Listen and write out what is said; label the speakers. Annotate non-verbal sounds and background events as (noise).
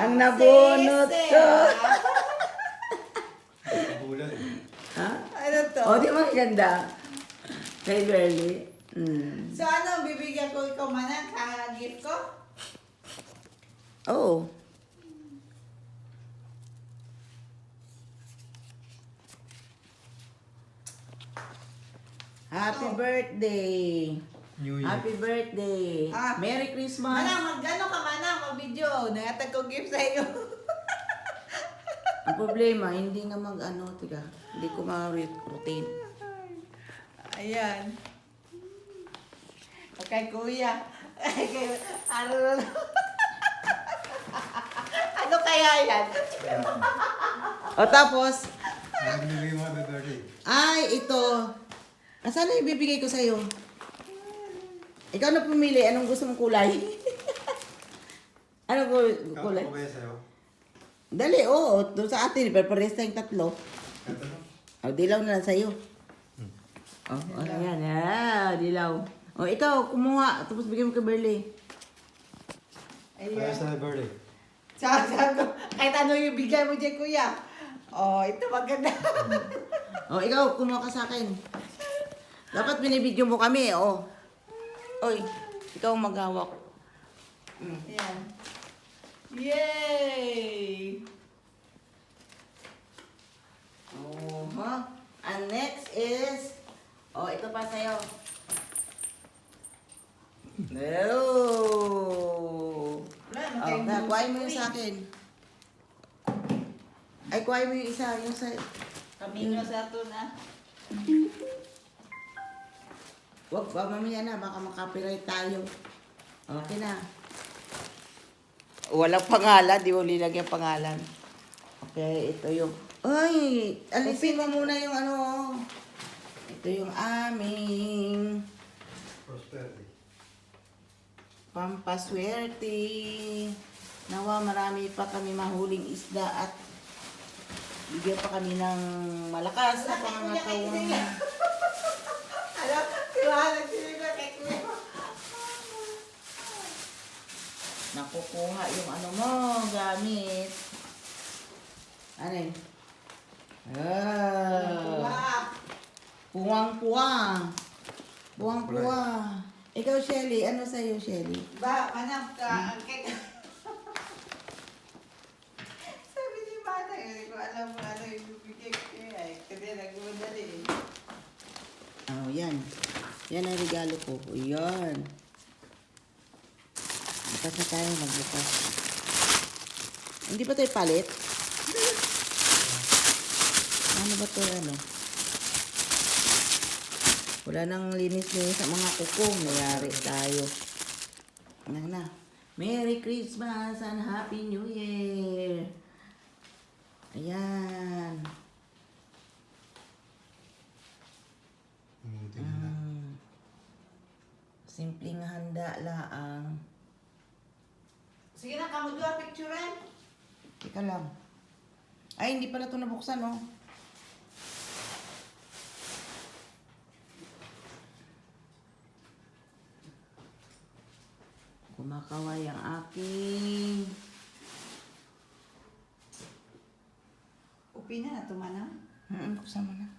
Speaker 1: Ang nabunot ko. Ha?
Speaker 2: Ano to?
Speaker 1: O, di maganda. Kay Berly. Mm.
Speaker 2: So ano, bibigyan ko ikaw manang ka-gift ko?
Speaker 1: Oo. Happy
Speaker 2: Oh.
Speaker 1: birthday!
Speaker 3: New Year.
Speaker 1: Happy birthday!
Speaker 2: Ah.
Speaker 1: Merry Christmas!
Speaker 2: Manang, mag-ano ka manang, mag-video. Nangatag ko gift sa iyo. (laughs)
Speaker 1: Ang problema, hindi na mag-ano, tiga. Hindi ko ma-routine.
Speaker 2: Ayan. Kay kuya. Kay- ano (laughs) ano kaya yan? (laughs)
Speaker 1: O tapos,
Speaker 3: binigay mo birthday?
Speaker 1: ay, ito. Asan na ibibigay ko sa'yo? Ikaw na pumili, anong gusto mong kulay? Ano po kulay?
Speaker 3: Kako ba yan sa'yo?
Speaker 1: Dali, oo. Doon sa atin, pero parehas tayong tatlo.
Speaker 3: Kato no?
Speaker 1: O, dilaw na lang sa'yo. Oh, oh, ayan. Ah, dilaw. O, ikaw, kumuha. Tapos bigyan mo kay Berly.
Speaker 3: Kaya
Speaker 2: Ayan.
Speaker 3: sa birthday.
Speaker 2: Sa sa ko, kahit ano yung bigay mo dyan, kuya. Oh, ito maganda.
Speaker 1: O, ikaw, kumuha ka sa akin. Dapat binibidyo mo kami, o. Oy, ikaw ang maghawak.
Speaker 2: Ayan. Yay!
Speaker 1: Oh, ha? And next is, oh, ito pa sa'yo. No. Oh, na, kuhain mo yung sa akin. Ay, kuhain mo yung isa, yung sa...
Speaker 2: Kami nyo sa ito na.
Speaker 1: Wag, wag mamaya na, baka makapiright tayo. Okay na. Walang pangalan, di mo nilagyan pangalan. Okay, ito yung... Ay, alisin mo muna yung ano. Ito yung aming
Speaker 3: Prosperity.
Speaker 1: pampaswerte. Nawa, marami pa kami mahuling isda at bigyan pa kami ng malakas na pangangatawang. (laughs)
Speaker 2: Alam, tiwalag sila kay kuya.
Speaker 1: Nakukuha yung ano mo, gamit. Ano yun? Ah,
Speaker 2: Wow.
Speaker 1: puwang-puwang. Puwang-puwang. Ikaw, Shelly, ano sa'yo, Shelly?
Speaker 2: Ba, manang ka, kay... (laughs) Sabi ni Mana, hindi ko alam mo ano yung bibigay ko eh. Kasi nagmadali eh.
Speaker 1: Oh, yan. Yan ang regalo ko. Yan. Bukas na tayo, magbukas. Hindi ba tayo palit? Ano ba to, ano? Wala nang linis-linis sa mga kukong. Mayari tayo. Ano na. Merry Christmas and Happy New Year! Ayan.
Speaker 3: Umuti na.
Speaker 1: Mm. Simpleng handa laang.
Speaker 2: Sige na, kamo doon picturean.
Speaker 1: Teka lang. Ay, hindi pala ito nabuksan, oh. Kumakaway ang aking...
Speaker 2: Upi na na, tumana.
Speaker 1: Hmm, buksan mo na.